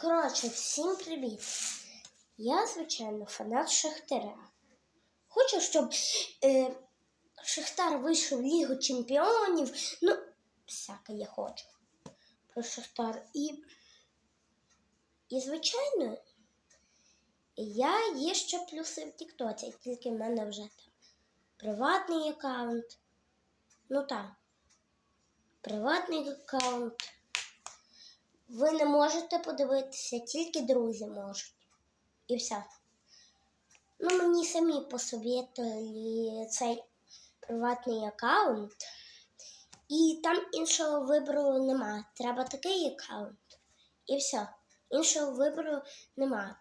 Коротше, всім привіт. Я, звичайно, фанат Шахтаря. Хочу, щоб е, Шахтар вийшов в Лігу Чемпіонів. Ну, всяке я хочу про Шахтар. І, і звичайно, я є ще плюси в Тіктоці, тільки в мене вже там приватний аккаунт. Ну так, приватний аккаунт. Ви не можете подивитися, тільки друзі можуть. І все. Ну, мені самі посовітували цей приватний аккаунт. І там іншого вибору нема. Треба такий аккаунт. І все. Іншого вибору нема.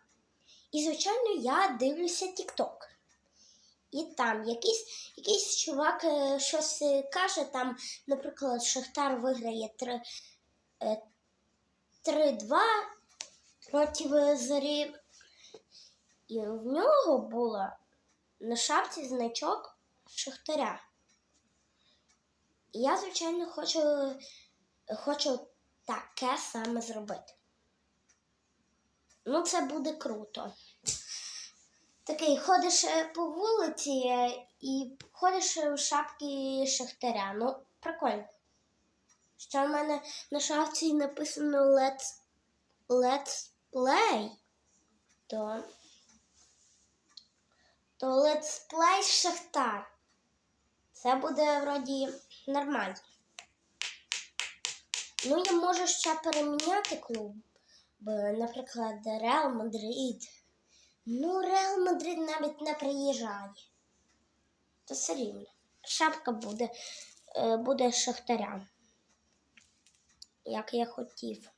І, звичайно, я дивлюся TikTok. І там якийсь, якийсь чувак е, щось е, каже, там, наприклад, Шахтар виграє 3, е, 3-2 проти Зорі. І в нього була на шапці значок Шахтаря. І я, звичайно, хочу, хочу таке саме зробити. Ну, це буде круто. Такий ходиш е, по вулиці е, і ходиш в шапці Шахтаря. Ну, прикольно. Що в мене на шапці написано Let's, Let's Play, то, то Let's Play Шахтар. Це буде вроді нормально. Ну, я можу ще переміняти клуб. Бо, наприклад, Реал Мадрид. Ну, Реал Мадрид навіть не приїжджає. То все рівно. Шапка буде, е, буде Шахтаря як я хотів.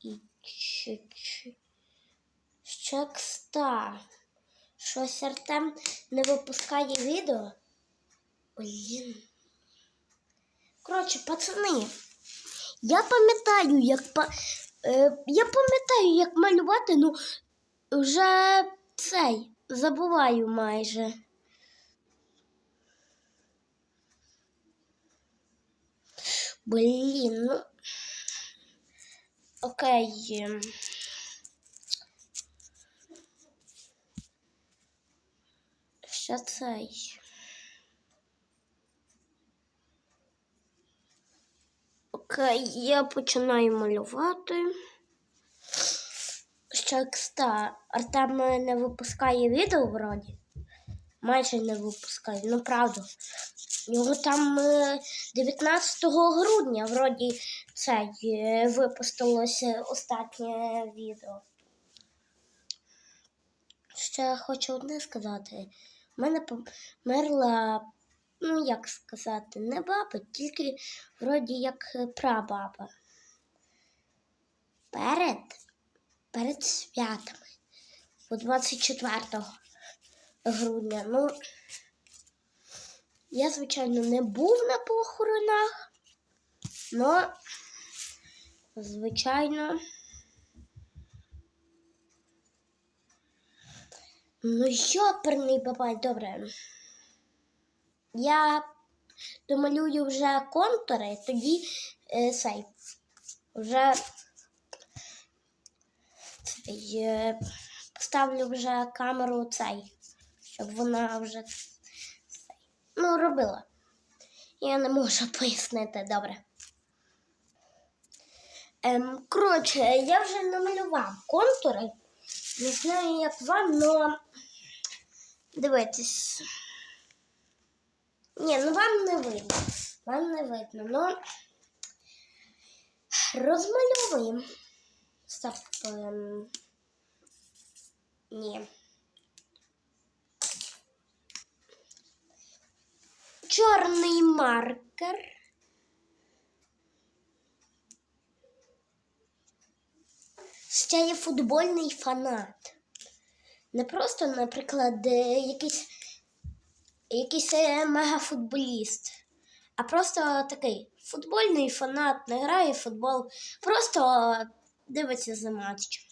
І чуть-чуть. Ще кста. Щось Артем не випускає відео. Блін. Коротше, пацани, я пам'ятаю, як па... е, я пам'ятаю, як малювати, ну вже цей забуваю майже. Блін, ну. Окей. ем. Ще цей. Окей, я починаю малювати. Ще кста. Артем не випускає відео вроді. Майже не випускає, ну правда. У нього там е, 19 грудня вроді цей е, випустилося останнє відео. Ще хочу одне сказати. У мене померла, ну як сказати, не баба, тільки вроді як е, прабаба. Перед, перед святами, у 24 грудня. Ну, я, звичайно, не був на похоронах, але, звичайно, ну, йоперний бабай, добре. Я домалюю вже контури, тоді е, цей, вже е, поставлю вже камеру цей, щоб вона вже ну, робила. Я не можу пояснити добре. Ем, коротше, я вже намалював контури. Не знаю, як вам, але дивитесь. Ні, ну вам не видно. Вам не видно, но розмальовуємо. Стоп. Ем... Ні. Чорний маркер. Ще є футбольний фанат. Не просто, наприклад, е, якийсь якийсь е, мегафутболіст, а просто такий футбольний фанат, не грає в футбол, просто дивиться за матчем.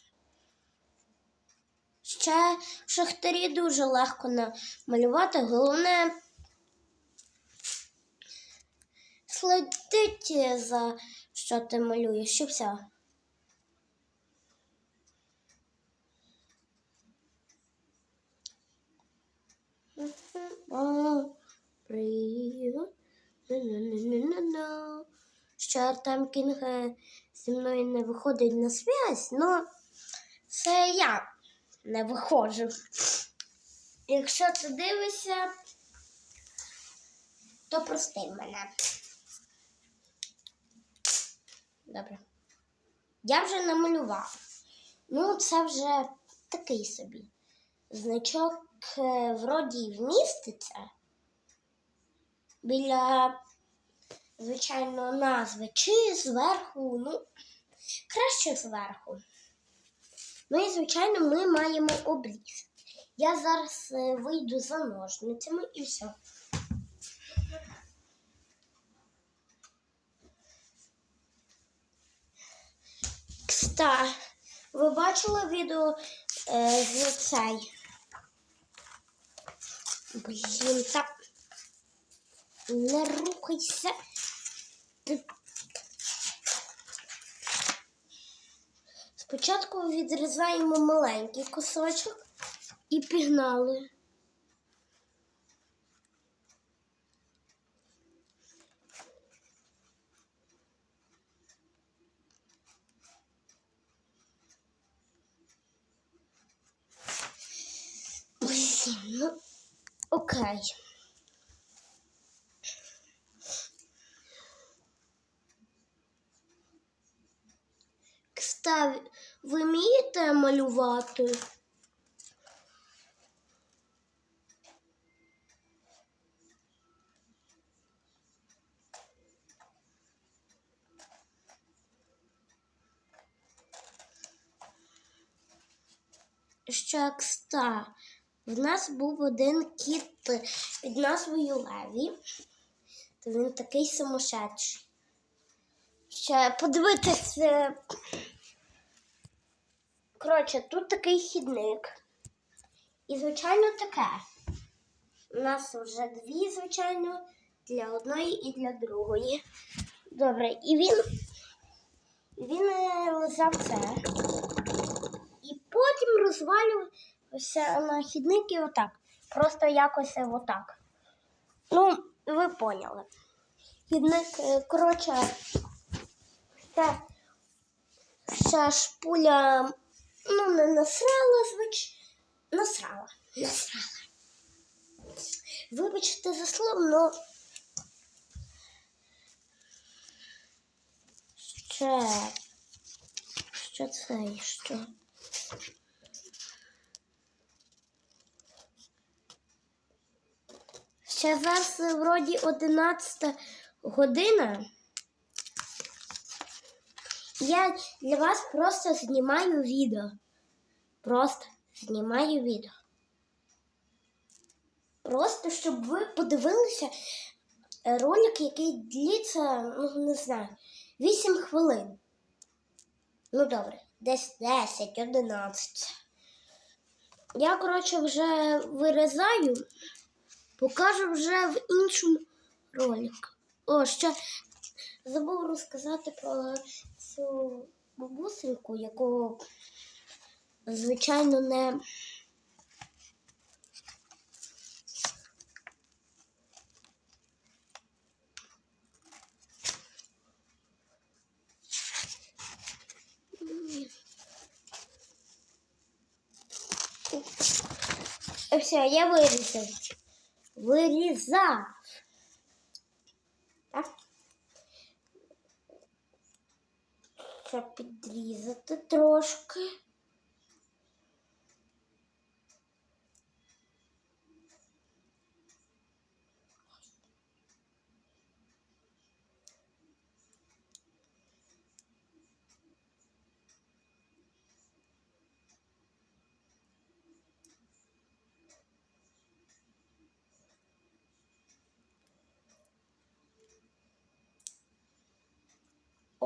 Ще в шахтарі дуже легко намалювати, головне следить за що ти малюєш, і все. Що Артем Кінг зі мною не виходить на зв'язь, ну це я не виходжу. Якщо ти дивишся, то прости мене. Добре. Я вже намалював. Ну, це вже такий собі. Значок е, вроді вміститься біля, звичайно, назви, чи зверху, ну, краще зверху. Ну і, звичайно, ми маємо обріз. Я зараз е, вийду за ножницями і все. Кста, ви бачили відео е, з цей? Блін, так. Не рухайся. Спочатку відрізаємо маленький кусочок і пігнали. Блін, ну окей. Кстати, ви вмієте малювати? Що кста? В нас був один кіт під назвою Леві. То він такий сумасшедший. Ще подивитись. е, Коротше, тут такий хідник. І, звичайно, таке. У нас вже дві, звичайно, для одної і для другої. Добре, і він, він е, лизав це. І потім розвалювався на хідник і отак. Просто якось е, отак. Ну, ви поняли. Хідник, е, коротше, це вся шпуля, ну, не насрала, звич... Насрала. Насрала. Вибачте за слово, но ще. Що це і що? Ще зараз е, вроді 11 година. Я для вас просто знімаю відео. Просто знімаю відео. Просто щоб ви подивилися е, ролик, який длиться, ну не знаю, 8 хвилин. Ну добре, десь 10, 11. Я, коротше, вже вирізаю, покажу вже в іншому ролику. О, ще забув розказати про цю бабусинку, яку, звичайно, не. Все, я вирізав. Вирізав. Так. Щоб підрізати трошки.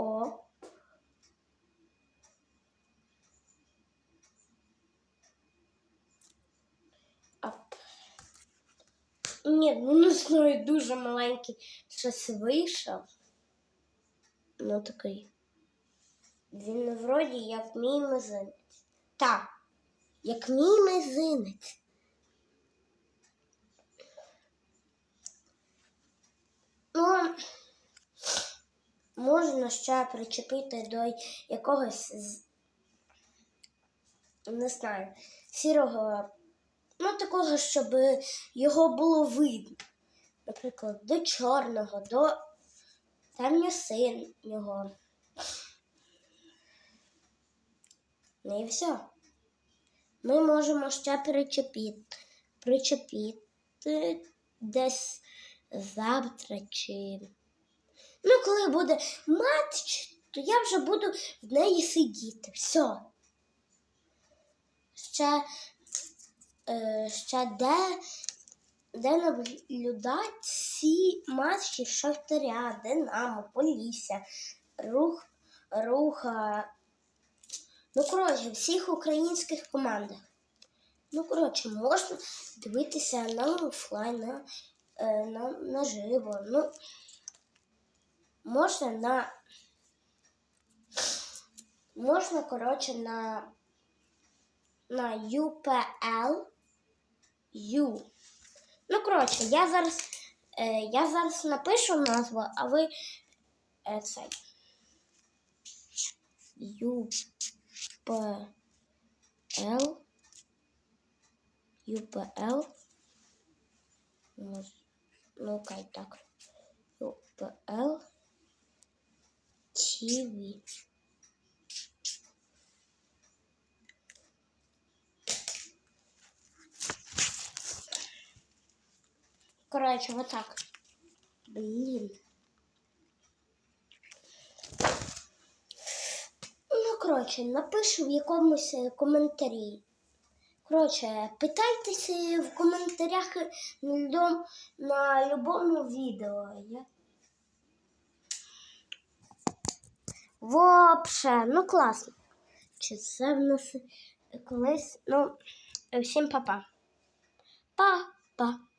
О. Ап. Ні, ну не знаю, дуже маленький щось вийшов. Ну такий. Він вроді як мій мизинець. Так, як мій мизинець. Ну, можна ще причепити до якогось, з- не знаю, сірого, ну такого, щоб його було видно. Наприклад, до чорного, до темно-синього. Ну і все. Ми можемо ще причепити, причепити десь завтра чи. Ну, коли буде матч, то я вже буду в неї сидіти. Все. Ще, ще де, де наблюдати всі матчі Шахтаря, Динамо, Полісся, Рух, Руха. Ну, коротше, всіх українських командах. Ну, коротше, можна дивитися на офлайн, на, е, на, наживо. Ну, можна на. Можна, коротше, на, на UPL. U. Ну, коротше, я зараз, е, я зараз напишу назву, а ви е, цей. UPL. UPL. Ну, ну окей, так. UPL. TV. Короче, вот так. Блин. Ну, коротше, напишу в якомусь е, коментарі. Коротше, питайтеся в коментарях на, на любому відео. Я... Вообще, ну класно. Чи це в нас колись? Ну, всім па-па. Па-па.